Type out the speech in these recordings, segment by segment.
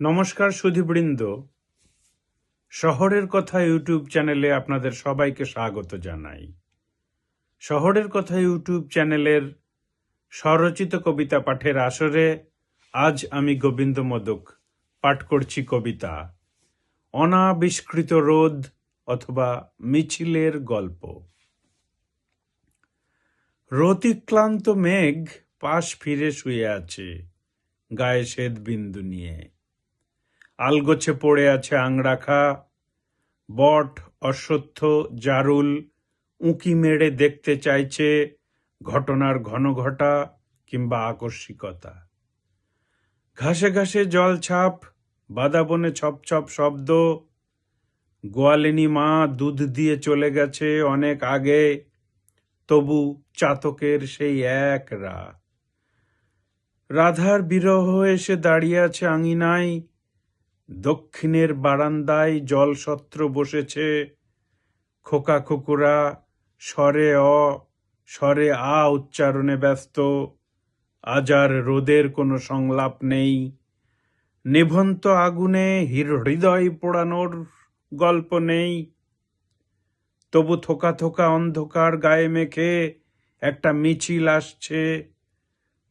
নমস্কার সুধীবৃন্দ। শহরের কথা ইউটিউব চ্যানেলে আপনাদের সবাইকে স্বাগত জানাই। শহরের কথা ইউটিউব চ্যানেলের স্বরচিত কবিতা পাঠের আসরে আজ আমি গোবিন্দ মোদক পাঠ করছি কবিতা, অনাবিষ্কৃত রোদ অথবা মিছিলের গল্প। রতিক্লান্ত মেঘ পাশ ফিরে শুয়ে আছে, গায়ে শ্বেত বিন্দু নিয়ে। আলগোছে পড়ে আছে আংরাখা বট, অশ্বত্থ, জারুল, উঁকি মেরে দেখতে চাইছে ঘটনার ঘন ঘটা কিংবা আকস্মিকতা। ঘাসে ঘাসে জল ছাপ, বাদাবনে ছপ ছপ শব্দ, গোয়ালিনী মা দুধ দিয়ে চলে গেছে অনেক আগে, তবু চাতকের সেই এক রা রাধার বিরহ এসে দাঁড়িয়ে আছে আঙিনায় দক্ষিণের বারান্দায় জলসত্র বসেছে। খোকা খোকুরা স্বরে অ, স্বরে আ উচ্চারণে ব্যস্ত। আজার রোদের কোনো সংলাপ নেই। নিভন্ত আগুনে হৃদয় পোড়ানোর গল্প নেই। তবু থোকা থোকা অন্ধকার গায়ে মেখে একটা মিছিল আসছে।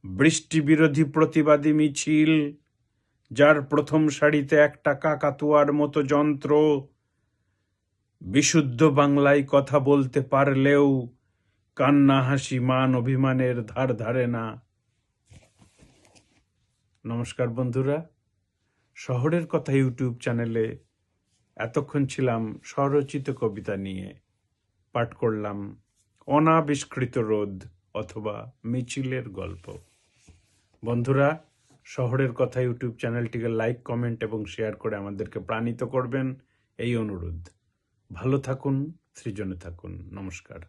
বৃষ্টি বিরোধী প্রতিবাদী মিছিল। যার প্রথম সারিতে একটা কাকাতুয়ার মতো যন্ত্র। বিশুদ্ধ বাংলায় কথা বলতে পারলেও কান্না হাসি মান অভিমানের ধার ধারে না। নমস্কার বন্ধুরা, শহরের কথা ইউটিউব চ্যানেলে এতক্ষণ ছিলাম স্বরচিত কবিতা নিয়ে। পাঠ করলাম অনাবিষ্কৃত রোদ অথবা মিছিলের গল্প। বন্ধুরা শহরের কথা ইউটিউব চ্যানেলটিকে লাইক, কমেন্ট এবং শেয়ার করে আমাদেরকে প্রাণিত করবেন। এই অনুরোধ। ভালো থাকুন, সৃজনে থাকুন। নমস্কার।